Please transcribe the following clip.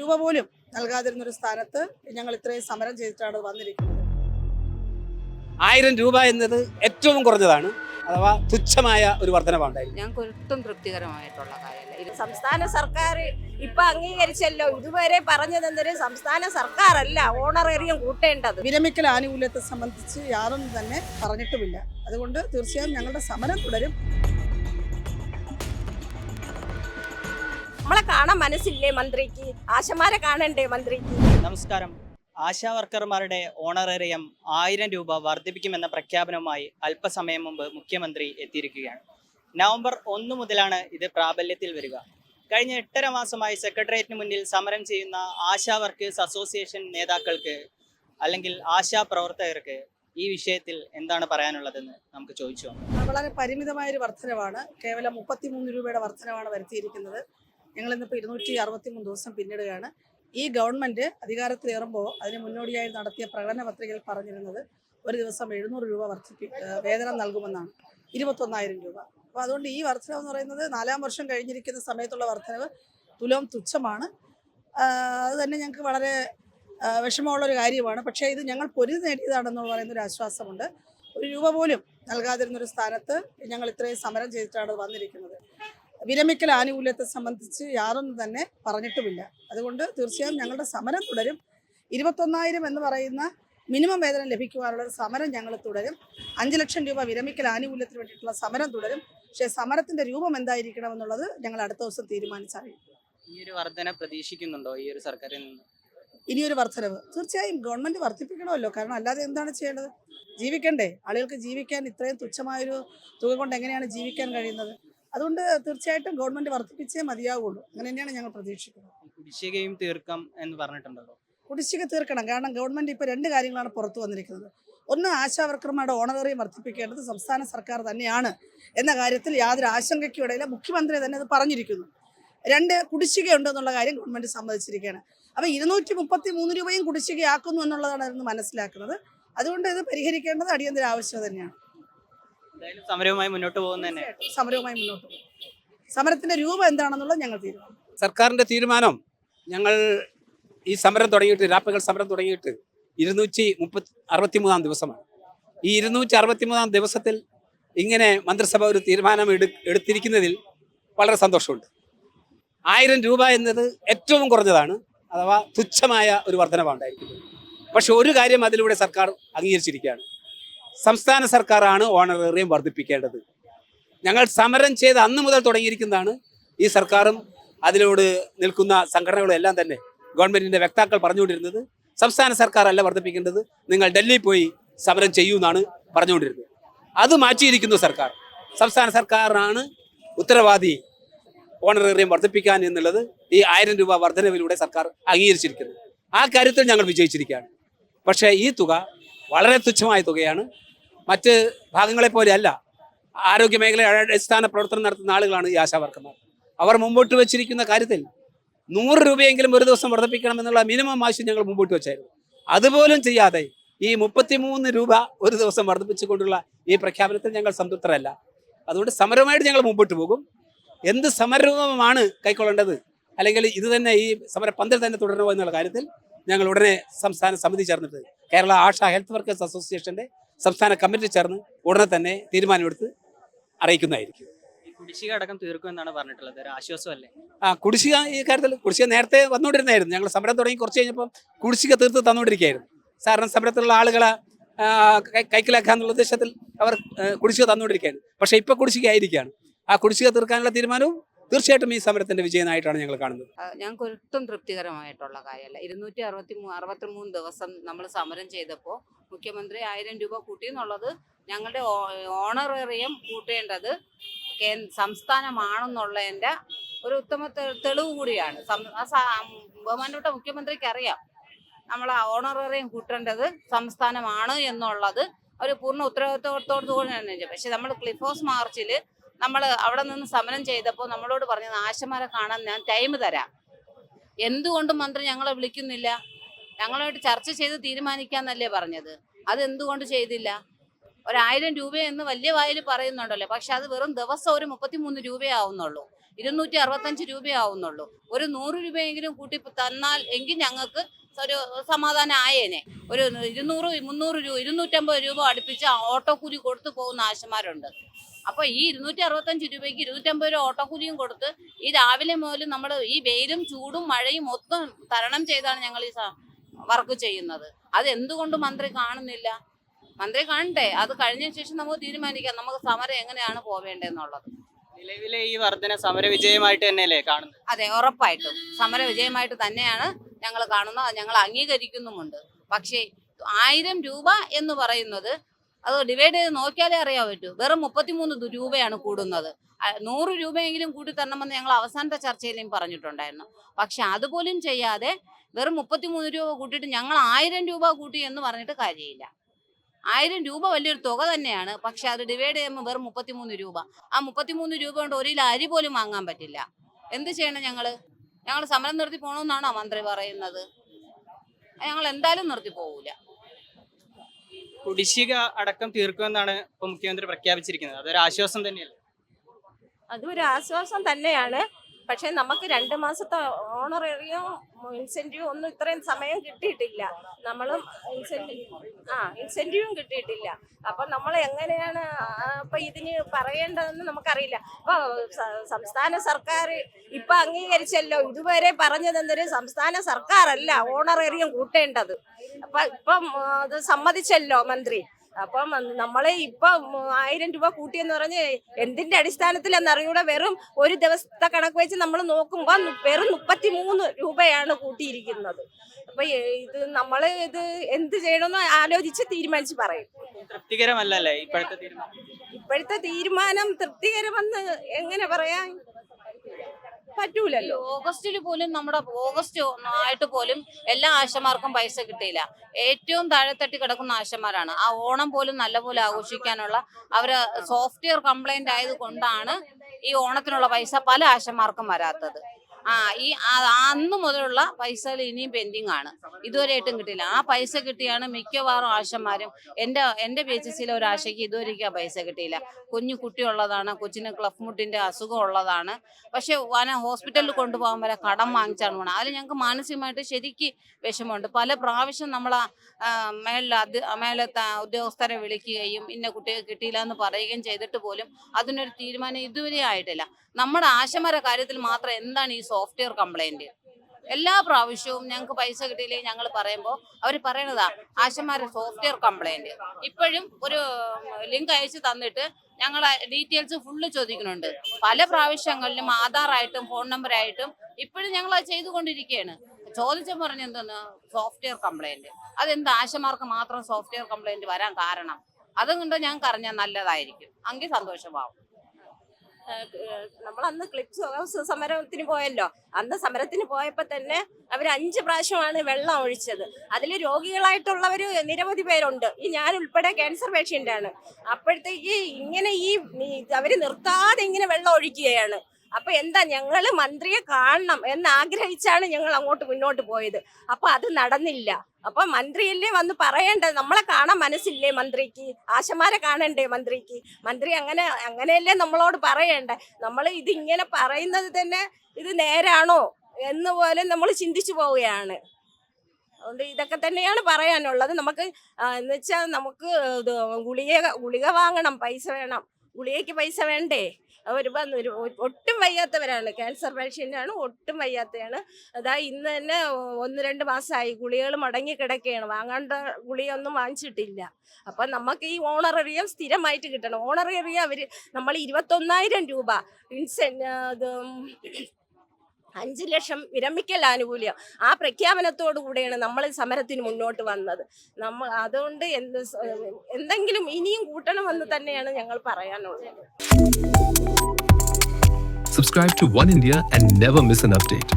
രൂപ പോലും നൽകാതിരുന്നൊരു സ്ഥാനത്ത് ഞങ്ങൾ ഇത്രയും സമരം ചെയ്തിട്ടാണ് വന്നിരിക്കുന്നത്. ആയിരം രൂപ എന്നത് ഏറ്റവും കുറഞ്ഞതാണ് അഥവാ തുച്ഛമായ ഒരു വർധനവുണ്ടായിരുന്നു ഞങ്ങൾക്ക് ഒട്ടും തൃപ്തികരമായിട്ടുള്ള കാര്യമല്ല. ഇത് സംസ്ഥാന സർക്കാർ ഇപ്പൊ അംഗീകരിച്ചല്ലോ. ഇതുവരെ പറഞ്ഞതെന്തൊരു സംസ്ഥാന സർക്കാരല്ല ഓണറേറിയം കൂട്ടേണ്ടത്. വിരമിക്കൽ ആനുകൂല്യത്തെ സംബന്ധിച്ച് യാതൊന്നും തന്നെ പറഞ്ഞിട്ടുമില്ല. അതുകൊണ്ട് തീർച്ചയായും ഞങ്ങളുടെ സമരം തുടരും. നമ്മളെ കാണാൻ മനസ്സില്ലേ മന്ത്രിക്ക്? ആശമാരെ കാണണ്ടേ മന്ത്രിക്ക്? നമസ്കാരം. ആശാ വർക്കർമാരുടെ ഓണറേറിയം ആയിരം രൂപ വർദ്ധിപ്പിക്കുമെന്ന പ്രഖ്യാപനവുമായി അല്പസമയം മുമ്പ് മുഖ്യമന്ത്രി എത്തിയിരിക്കുകയാണ്. നവംബർ ഒന്ന് മുതലാണ് ഇത് പ്രാബല്യത്തിൽ വരിക. കഴിഞ്ഞ എട്ടര മാസമായി സെക്രട്ടേറിയറ്റിന് മുന്നിൽ സമരം ചെയ്യുന്ന ആശാ വർക്കേഴ്സ് അസോസിയേഷൻ നേതാക്കൾക്ക് അല്ലെങ്കിൽ ആശാ പ്രവർത്തകർക്ക് ഈ വിഷയത്തിൽ എന്താണ് പറയാനുള്ളതെന്ന് നമുക്ക് ചോദിച്ചു വളരെ പരിമിതമായ ഒരു വർധനവാണ്. കേവലം മുപ്പത്തിമൂന്ന് രൂപയുടെ വർധനവാണ് വരുത്തിയിരിക്കുന്നത്. ഞങ്ങൾ ഇന്നിപ്പോൾ ഇരുന്നൂറ്റി അറുപത്തി മൂന്ന് ദിവസം പിന്നിടുകയാണ്. ഈ ഗവൺമെന്റ് അധികാരത്തിലേറുമ്പോൾ അതിന് മുന്നോടിയായി നടത്തിയ പ്രകടന പത്രികയിൽ പറഞ്ഞിരുന്നത് ഒരു ദിവസം എഴുന്നൂറ് രൂപ വർദ്ധിപ്പി വേതനം നൽകുമെന്നാണ്. ഇരുപത്തൊന്നായിരം രൂപ. അപ്പോൾ അതുകൊണ്ട് ഈ വർധനവ് എന്ന് പറയുന്നത് നാലാം വർഷം കഴിഞ്ഞിരിക്കുന്ന സമയത്തുള്ള വർധനവ് തുലവും തുച്ഛമാണ്. അത് തന്നെ ഞങ്ങൾക്ക് വളരെ വിഷമമുള്ള ഒരു കാര്യമാണ്. പക്ഷേ ഇത് ഞങ്ങൾ പൊരുതി നേടിയതാണെന്ന് പറയുന്ന ഒരു ആശ്വാസമുണ്ട്. ഒരു രൂപ പോലും നൽകാതിരുന്നൊരു സ്ഥാനത്ത് ഞങ്ങൾ ഇത്രയും സമരം ചെയ്തിട്ടാണ് വന്നിരിക്കുന്നത്. വിരമിക്കൽ ആനുകൂല്യത്തെ സംബന്ധിച്ച് യാതൊന്നും തന്നെ പറഞ്ഞിട്ടുമില്ല. അതുകൊണ്ട് തീർച്ചയായും ഞങ്ങളുടെ സമരം തുടരും. ഇരുപത്തൊന്നായിരം എന്ന് പറയുന്ന മിനിമം വേതനം ലഭിക്കുവാനുള്ള ഒരു സമരം ഞങ്ങൾ തുടരും. അഞ്ച് ലക്ഷം രൂപ വിരമിക്കൽ ആനുകൂല്യത്തിന് വേണ്ടിയിട്ടുള്ള സമരം തുടരും. പക്ഷേ സമരത്തിന്റെ രൂപം എന്തായിരിക്കണം എന്നുള്ളത് ഞങ്ങൾ അടുത്ത ദിവസം തീരുമാനിച്ചറിയും ഈ ഒരു വർധന പ്രതീക്ഷിക്കുന്നുണ്ടോ ഈ ഒരു സർക്കാരിൽ നിന്ന്? ഇനിയൊരു വർധനവ്. തീർച്ചയായും ഗവൺമെന്റ് വർദ്ധിപ്പിക്കണമല്ലോ. കാരണം അല്ലാതെ എന്താണ് ചെയ്യേണ്ടത്? ജീവിക്കണ്ടേ? ആളുകൾക്ക് ജീവിക്കാൻ ഇത്രയും തുച്ഛമായൊരു തുക കൊണ്ട് എങ്ങനെയാണ് ജീവിക്കാൻ കഴിയുന്നത്? അതുകൊണ്ട് തീർച്ചയായിട്ടും ഗവൺമെന്റ് വർദ്ധിപ്പിച്ചേ മതിയാവുള്ളൂ. അങ്ങനെ തന്നെയാണ് ഞങ്ങൾ പ്രതീക്ഷിക്കുന്നത്. കുടിശ്ശികയും തീർക്കാം എന്ന് പറഞ്ഞിട്ടുണ്ടല്ലോ. കുടിശ്ശിക തീർക്കണം. കാരണം ഗവൺമെന്റ് ഇപ്പോൾ രണ്ട് കാര്യങ്ങളാണ് പുറത്തു വന്നിരിക്കുന്നത്. ഒന്ന് ആശാവർക്കർമാരുടെ ഓണറേറിയം വർദ്ധിപ്പിക്കേണ്ടത് സംസ്ഥാന സർക്കാർ തന്നെയാണ് എന്ന കാര്യത്തിൽ യാതൊരു ആശങ്കയ്ക്കും ഇടയില്ല. മുഖ്യമന്ത്രി തന്നെ അത് പറഞ്ഞിരിക്കുന്നു. രണ്ട് കുടിശ്ശികയുണ്ടെന്നുള്ള കാര്യം ഗവൺമെന്റ് സമ്മതിച്ചിരിക്കുകയാണ്. അപ്പോൾ ഇരുന്നൂറ്റി മുപ്പത്തി മൂന്ന് രൂപയും കുടിശ്ശികയാക്കുന്നു എന്നുള്ളതാണ് അതിന് മനസ്സിലാക്കുന്നത്. അതുകൊണ്ട് ഇത് പരിഹരിക്കേണ്ടത് അടിയന്തര ആവശ്യം തന്നെയാണ്. സമരവുമായി മുന്നോട്ട് പോകുന്ന തന്നെ. സമരവുമായി മുന്നോട്ട് പോകും. സമരത്തിന്റെ രൂപം എന്താണെന്നുള്ളത് ഞങ്ങൾ തീരുമാനം സർക്കാരിന്റെ തീരുമാനം ഞങ്ങൾ ഈ സമരം തുടങ്ങിയിട്ട് രാപ്പകൽ സമരം തുടങ്ങിയിട്ട് ഇരുന്നൂറ്റി മുപ്പത്തി അറുപത്തിമൂന്നാം ദിവസമാണ്. ഈ ഇരുന്നൂറ്റി അറുപത്തിമൂന്നാം ദിവസത്തിൽ ഇങ്ങനെ മന്ത്രിസഭ ഒരു തീരുമാനം എടു എടുത്തിരിക്കുന്നതിൽ വളരെ സന്തോഷമുണ്ട്. ആയിരം രൂപ എന്നത് ഏറ്റവും കുറഞ്ഞതാണ് അഥവാ തുച്ഛമായ ഒരു വർധനവുണ്ടായിരിക്കുന്നത് പക്ഷെ ഒരു കാര്യം അതിലൂടെ സർക്കാർ അംഗീകരിച്ചിരിക്കുകയാണ്. സംസ്ഥാന സർക്കാരാണ് ഓണറേറിയം വർദ്ധിപ്പിക്കേണ്ടത്. ഞങ്ങൾ സമരം ചെയ്ത് അന്ന് മുതൽ തുടങ്ങിയിരിക്കുന്നതാണ് ഈ സർക്കാരും അതിലോട് നിൽക്കുന്ന സംഘടനകളും എല്ലാം തന്നെ ഗവൺമെന്റിന്റെ വക്താക്കൾ പറഞ്ഞുകൊണ്ടിരുന്നത്. സംസ്ഥാന സർക്കാർ അല്ല വർദ്ധിപ്പിക്കേണ്ടത്. നിങ്ങൾ ഡൽഹി പോയി സമരം ചെയ്യൂ എന്നാണ് പറഞ്ഞുകൊണ്ടിരുന്നത്. അത് മാറ്റിയിരിക്കുന്നു സർക്കാർ. സംസ്ഥാന സർക്കാരാണ് ഉത്തരവാദി ഓണറേറിയം വർദ്ധിപ്പിക്കാൻ എന്നുള്ളത് ഈ ആയിരം രൂപ വർധനവിലൂടെ സർക്കാർ അംഗീകരിച്ചിരിക്കുന്നത് ആ കാര്യത്തിൽ ഞങ്ങൾ വിജയിച്ചിരിക്കുകയാണ്. പക്ഷേ ഈ തുക വളരെ തുച്ഛമായ തുകയാണ്. മറ്റ് ഭാഗങ്ങളെ പോലെയല്ല. ആരോഗ്യ മേഖലയുടെ അടിസ്ഥാന പ്രവർത്തനം നടത്തുന്ന ആളുകളാണ് ഈ ആശാവർക്കർമാർ. അവർ മുമ്പോട്ട് വെച്ചിരിക്കുന്ന കാര്യത്തിൽ നൂറ് രൂപയെങ്കിലും ഒരു ദിവസം വർദ്ധിപ്പിക്കണം എന്നുള്ള മിനിമം ആവശ്യം ഞങ്ങൾ മുമ്പോട്ട് വെച്ചായിരുന്നു. അതുപോലും ചെയ്യാതെ ഈ മുപ്പത്തിമൂന്ന് രൂപ ഒരു ദിവസം വർദ്ധിപ്പിച്ചുകൊണ്ടുള്ള ഈ പ്രഖ്യാപനത്തിൽ ഞങ്ങൾ സംതൃപ്തരല്ല. അതുകൊണ്ട് സമരമായിട്ട് ഞങ്ങൾ മുമ്പോട്ട് പോകും. എന്ത് സമരരൂപമാണ് കൈക്കൊള്ളേണ്ടത്? അല്ലെങ്കിൽ ഇത് തന്നെ ഈ സമര പന്തൽ തന്നെ തുടരണോ എന്നുള്ള കാര്യത്തിൽ ഞങ്ങൾ ഉടനെ സംസ്ഥാന സമിതി ചേർന്നിട്ട് കേരള ആഷ ഹെൽത്ത് വർക്കേഴ്സ് അസോസിയേഷന്റെ സംസ്ഥാന കമ്മിറ്റി ചേർന്ന് ഉടനെ തന്നെ തീരുമാനമെടുത്ത് അറിയിക്കുന്നതായിരിക്കും. കുടിശ്ശിക അടക്കം തീർക്കും എന്നാണ് പറഞ്ഞിട്ടുള്ളത്. ഒരു ആശ്വാസമല്ലേ? ആ കുടിശ്ശിക ഈ കാര്യത്തിൽ കുടിശ്ശിക നേരത്തെ വന്നുകൊണ്ടിരുന്നായിരുന്നു ഞങ്ങൾ സമരം തുടങ്ങി കുറച്ച് കഴിഞ്ഞപ്പോൾ കുടിശ്ശിക തീർത്ത് തന്നുകൊണ്ടിരിക്കുകയായിരുന്നു. സാറിന് സമരത്തിലുള്ള ആളുകളെ കൈക്കലാക്കുക എന്നുള്ള ഉദ്ദേശത്തിൽ അവർ കുടിശ്ശിക തന്നുകൊണ്ടിരിക്കുകയാണ് പക്ഷേ ഇപ്പോൾ കുടിശ്ശിക ആയിരിക്കുകയാണ്. ആ കുടിശ്ശിക തീർക്കാനുള്ള തീരുമാനവും തീർച്ചയായിട്ടും ഈ സമരത്തിന്റെ വിജയമായിട്ടാണ് ഞങ്ങൾ കാണുന്നത്. ഞങ്ങൾക്ക് ഒട്ടും തൃപ്തികരമായിട്ടുള്ള കാര്യമല്ല. ഇരുന്നൂറ്റി അറുപത്തി മൂ അറുപത്തി മൂന്ന് ദിവസം നമ്മൾ സമരം ചെയ്തപ്പോൾ മുഖ്യമന്ത്രി ആയിരം രൂപ കൂട്ടി എന്നുള്ളത് ഞങ്ങളുടെ ഓണറേറിയം കൂട്ടേണ്ടത് സംസ്ഥാനമാണെന്നുള്ളതിന്റെ ഒരു ഉത്തമ തെളിവ് കൂടിയാണ്. ബഹുമാനപ്പെട്ട മുഖ്യമന്ത്രിക്ക് അറിയാം നമ്മൾ ഓണറേറിയം കൂട്ടേണ്ടത് സംസ്ഥാനമാണ് എന്നുള്ളത് ഒരു പൂർണ ഉത്തരവാദിത്വത്തോടു കൂടി പക്ഷെ നമ്മൾ ക്ലിഫ് ഹൗസ് മാർച്ചിൽ നമ്മൾ അവിടെ നിന്ന് സമരം ചെയ്തപ്പോൾ നമ്മളോട് പറഞ്ഞത് ആശമാരെ കാണാൻ ഞാൻ ടൈം തരാം. എന്തുകൊണ്ട് മന്ത്രി ഞങ്ങളെ വിളിക്കുന്നില്ല. ഞങ്ങളുമായിട്ട് ചർച്ച ചെയ്ത് തീരുമാനിക്കാന്നല്ലേ പറഞ്ഞത്. അത് എന്തുകൊണ്ട് ചെയ്തില്ല? ഒരായിരം രൂപയെന്ന് വലിയ വായിൽ പറയുന്നുണ്ടല്ലോ. പക്ഷെ അത് വെറും ദിവസം ഒരു മുപ്പത്തിമൂന്ന് രൂപയാവുന്നുള്ളൂ ഇരുന്നൂറ്റി അറുപത്തഞ്ച് രൂപയാവുന്നുള്ളൂ ഒരു നൂറ് രൂപയെങ്കിലും കൂട്ടി തന്നാൽ എങ്കിൽ ഞങ്ങൾക്ക് ഒരു സമാധാനം ആയേനെ. ഒരു ഇരുന്നൂറ് മുന്നൂറ് രൂപ ഇരുന്നൂറ്റമ്പത് രൂപ അടുപ്പിച്ച് ഓട്ടോ കൂലി കൊടുത്തു പോകുന്ന ആശമാരുണ്ട്. അപ്പൊ ഈ ഇരുന്നൂറ്റി അറുപത്തഞ്ച് രൂപയ്ക്ക് ഇരുന്നൂറ്റമ്പത് രൂപ ഓട്ടോ കൂലിയും കൊടുത്ത് ഈ രാവിലെ മുതൽ നമ്മൾ ഈ വെയിലും ചൂടും മഴയും മൊത്തം തരണം ചെയ്താണ് ഞങ്ങൾ ഈ വർക്ക് ചെയ്യുന്നത്. അത് എന്തുകൊണ്ട് മന്ത്രി കാണുന്നില്ല? മന്ത്രി കാണട്ടെ അത് കഴിഞ്ഞ ശേഷം നമുക്ക് തീരുമാനിക്കാം. നമുക്ക് സമരം എങ്ങനെയാണ് പോവേണ്ടതെന്നുള്ളത്. നിലവിലെ ഈ വർധന സമര വിജയമായിട്ട് തന്നെയല്ലേ കാണുന്നത്? അതെ ഉറപ്പായിട്ടും. സമര വിജയമായിട്ട് തന്നെയാണ് ഞങ്ങൾ കാണുന്നത്. ഞങ്ങൾ അംഗീകരിക്കുന്നുമുണ്ട്. പക്ഷേ ആയിരം രൂപ എന്ന് പറയുന്നത് അത് ഡിവൈഡ് ചെയ്ത് നോക്കിയാലേ അറിയാൻ പറ്റൂ. വെറും മുപ്പത്തിമൂന്ന് രൂപയാണ് കൂടുന്നത്. നൂറ് രൂപയെങ്കിലും കൂട്ടി തരണമെന്ന് ഞങ്ങൾ അവസാനത്തെ ചർച്ചയിലും പറഞ്ഞിട്ടുണ്ടായിരുന്നു. പക്ഷെ അതുപോലും ചെയ്യാതെ വെറും മുപ്പത്തിമൂന്ന് രൂപ കൂട്ടിയിട്ട് ഞങ്ങൾ ആയിരം രൂപ കൂട്ടി എന്ന് പറഞ്ഞിട്ട് കാര്യമില്ല. ആയിരം രൂപ വലിയൊരു തുക തന്നെയാണ്. പക്ഷെ അത് ഡിവൈഡ് ചെയ്യുമ്പോൾ വെറും മുപ്പത്തിമൂന്ന് രൂപ. ആ മുപ്പത്തിമൂന്ന് രൂപ കൊണ്ട് ഒരു അരി പോലും വാങ്ങാൻ പറ്റില്ല. എന്ത് ചെയ്യണം ഞങ്ങൾ ഞങ്ങൾ സമരം നിർത്തി പോകണമെന്നാണോ മന്ത്രി പറയുന്നത്? ഞങ്ങൾ എന്തായാലും നിർത്തി പോകൂല കുടിശ്ശിക അടക്കം തീർക്കുമെന്നാണ് ഇപ്പൊ മുഖ്യമന്ത്രി പ്രഖ്യാപിച്ചിരിക്കുന്നത്. അതൊരു ആശ്വാസം തന്നെയല്ലേ? അതൊരു ആശ്വാസം തന്നെയാണ്. പക്ഷെ നമുക്ക് രണ്ട് മാസത്തെ ഓണറേറിയോ ഇൻസെന്റീവ് ഒന്നും ഇത്രയും സമയം കിട്ടിയിട്ടില്ല. നമ്മളും ഇൻസെന്റീവ് ആ ഇൻസെന്റീവും കിട്ടിയിട്ടില്ല. അപ്പൊ നമ്മൾ എങ്ങനെയാണ് ആ, ഇപ്പൊ ഇതിന് പറയേണ്ടതെന്ന് നമുക്കറിയില്ല. അപ്പോൾ സംസ്ഥാന സർക്കാർ ഇപ്പൊ അംഗീകരിച്ചല്ലോ. ഇതുവരെ പറഞ്ഞതെന്നൊരു സംസ്ഥാന സർക്കാരല്ല ഓണറേറിയം കൂട്ടേണ്ടത്. അപ്പൊ ഇപ്പം അത് സമ്മതിച്ചല്ലോ മന്ത്രി. അപ്പം നമ്മളെ ഇപ്പം ആയിരം രൂപ കൂട്ടിയെന്ന് പറഞ്ഞ് എന്തിന്റെ അടിസ്ഥാനത്തിലെന്നറിയൂടെ വെറും ഒരു ദിവസത്തെ കണക്ക് വെച്ച് നമ്മൾ നോക്കുമ്പോൾ വെറും മുപ്പത്തി മൂന്ന് രൂപയാണ് കൂട്ടിയിരിക്കുന്നത്. അപ്പൊ ഇത് നമ്മൾ ഇത് എന്ത് ചെയ്യണമെന്ന് ആലോചിച്ച് തീരുമാനിച്ച് പറയും. തൃപ്തികരമല്ലേ ഇപ്പോഴത്തെ തീരുമാനം? ഇപ്പോഴത്തെ തീരുമാനം തൃപ്തികരമെന്ന് എങ്ങനെ പറയാൻ? ഈ പറ്റൂലല്ലോ. ഓഗസ്റ്റിൽ പോലും നമ്മുടെ ഓഗസ്റ്റ് ആയിട്ട് പോലും എല്ലാ ആശമാർക്കും പൈസ കിട്ടിയില്ല. ഏറ്റവും താഴെത്തട്ടി കിടക്കുന്ന ആശമാരാണ്. ആ ഓണം പോലും നല്ലപോലെ ആഘോഷിക്കാനുള്ള അവർ സോഫ്റ്റ്വെയർ കംപ്ലൈന്റ് ആയത് കൊണ്ടാണ് ഈ ഓണത്തിനുള്ള പൈസ പല ആശമാർക്കും വരാത്തത്. ആ ഈ അന്ന് മുതലുള്ള പൈസകൾ ഇനിയും പെൻഡിങ് ആണ്. ഇതുവരെ ഇതുവരെയായിട്ടും കിട്ടിയില്ല. ആ പൈസ കിട്ടിയാണ് മിക്കവാറും ആശന്മാരും എന്റെ എന്റെ പി എച്ച് സിയിലെ ഒരു ആശയ്ക്ക് ഇതുവരെയ്ക്കും ആ പൈസ കിട്ടിയില്ല. കുഞ്ഞു കുട്ടിയുള്ളതാണ് കൊച്ചിന് ക്ലഫ് മുട്ടിന്റെ അസുഖം ഉള്ളതാണ് പക്ഷേ വന ഹോസ്പിറ്റലിൽ കൊണ്ടുപോകാൻ വരെ കടം വാങ്ങിച്ചാണ് പോണത്. അതിൽ ഞങ്ങൾക്ക് മാനസികമായിട്ട് ശരിക്ക് വിഷമമുണ്ട്. പല പ്രാവശ്യം നമ്മൾ മേളിൽ അത് മേലെ ഉദ്യോഗസ്ഥരെ വിളിക്കുകയും ഇന്ന കുട്ടിയെ കിട്ടിയില്ല എന്ന് പറയുകയും ചെയ്തിട്ട് പോലും അതിനൊരു തീരുമാനം ഇതുവരെ ആയിട്ടില്ല. നമ്മുടെ ആശമര കാര്യത്തിൽ മാത്രം എന്താണ് ഈ സോഫ്റ്റ്വെയർ കംപ്ലൈന്റ് എല്ലാ പ്രാവശ്യവും ഞങ്ങൾക്ക് പൈസ കിട്ടിയില്ലെങ്കിൽ ഞങ്ങൾ പറയുമ്പോൾ അവർ പറയണതാ ആശമാരുടെ സോഫ്റ്റ്വെയർ കംപ്ലൈന്റ് ഇപ്പോഴും ഒരു ലിങ്ക് അയച്ചു തന്നിട്ട് ഞങ്ങൾ ഡീറ്റെയിൽസ് ഫുള്ള് ചോദിക്കുന്നുണ്ട്. പല പ്രാവശ്യങ്ങളിലും ആധാറായിട്ടും ഫോൺ നമ്പറായിട്ടും ഇപ്പോഴും ഞങ്ങൾ അത് ചെയ്തുകൊണ്ടിരിക്കുകയാണ്. ചോദിച്ച പറഞ്ഞ എന്താണ് സോഫ്റ്റ്വെയർ കംപ്ലൈന്റ് അതെന്ത്? ആശമാർക്ക് മാത്രം സോഫ്റ്റ്വെയർ കംപ്ലൈന്റ് വരാൻ കാരണം? അതുകൊണ്ട് ഞങ്ങൾക്ക് അറിഞ്ഞാൽ നല്ലതായിരിക്കും. അങ്കിൽ സന്തോഷമാവും. നമ്മൾ അന്ന് ക്ലിപ്സ് സമരത്തിന് പോയല്ലോ. അന്ന് സമരത്തിന് പോയപ്പോ തന്നെ അവർ അഞ്ച് പ്രാവശ്യമാണ് വെള്ളം ഒഴിച്ചത്. അതിൽ രോഗികളായിട്ടുള്ളവർ നിരവധി പേരുണ്ട്. ഈ ഞാൻ ഉൾപ്പെടെ ക്യാൻസർ പേഷ്യന്റ് ആണ്. അപ്പോഴത്തേക്ക് ഇങ്ങനെ ഈ അവർ നിർത്താതെ ഇങ്ങനെ വെള്ളം ഒഴിക്കുകയാണ്. അപ്പൊ എന്താ ഞങ്ങൾ മന്ത്രിയെ കാണണം എന്ന് ആഗ്രഹിച്ചാണ് ഞങ്ങൾ അങ്ങോട്ട് മുന്നോട്ട് പോയത്. അപ്പൊ അത് നടന്നില്ല. അപ്പൊ മന്ത്രിയല്ലേ വന്ന് പറയേണ്ടത്? നമ്മളെ കാണാൻ മനസ്സില്ലേ മന്ത്രിക്ക്? ആശമാരെ കാണണ്ടേ മന്ത്രിക്ക്? മന്ത്രി അങ്ങനെ അങ്ങനെയല്ലേ നമ്മളോട് പറയണ്ടേ? നമ്മൾ ഇത് ഇങ്ങനെ പറയുന്നത് തന്നെ ഇത് നേരാണോ എന്ന് പോലെ നമ്മൾ ചിന്തിച്ചു പോവുകയാണ്. അതുകൊണ്ട് ഇതൊക്കെ തന്നെയാണ് പറയാനുള്ളത്. നമുക്ക് എന്ന് വെച്ചാൽ നമുക്ക് ഗുളിക ഗുളിക വാങ്ങണം പൈസ വേണം. ഗുളികയ്ക്ക് പൈസ വേണ്ടേ? ഒരു വന്ന് ഒട്ടും വയ്യാത്തവരാണ്. ക്യാൻസർ പേഷ്യന്റാണ് ഒട്ടും വയ്യാത്തയാണ്. അതാ ഇന്ന് തന്നെ ഒന്ന് രണ്ട് മാസമായി ഗുളികൾ മടങ്ങി കിടക്കുകയാണ് വാങ്ങേണ്ട ഗുളിയൊന്നും വാങ്ങിച്ചിട്ടില്ല. അപ്പം നമുക്ക് ഈ ഓണറേറിയം സ്ഥിരമായിട്ട് കിട്ടണം. ഓണറേറിയം അവർ നമ്മൾ ഇരുപത്തൊന്നായിരം രൂപ. ഇൻസെൻ അഞ്ച് ലക്ഷം വിരമിക്കൽ ആനുകൂല്യം. ആ പ്രഖ്യാപനത്തോടു കൂടെയാണ് നമ്മൾ സമരത്തിന് മുന്നോട്ട് വന്നത്. നമ്മൾ അതുകൊണ്ട് എന്ത് എന്തെങ്കിലും ഇനിയും കൂട്ടണമെന്ന് തന്നെയാണ് ഞങ്ങൾ പറയാനുള്ളത്. Subscribe to One India and never miss an update.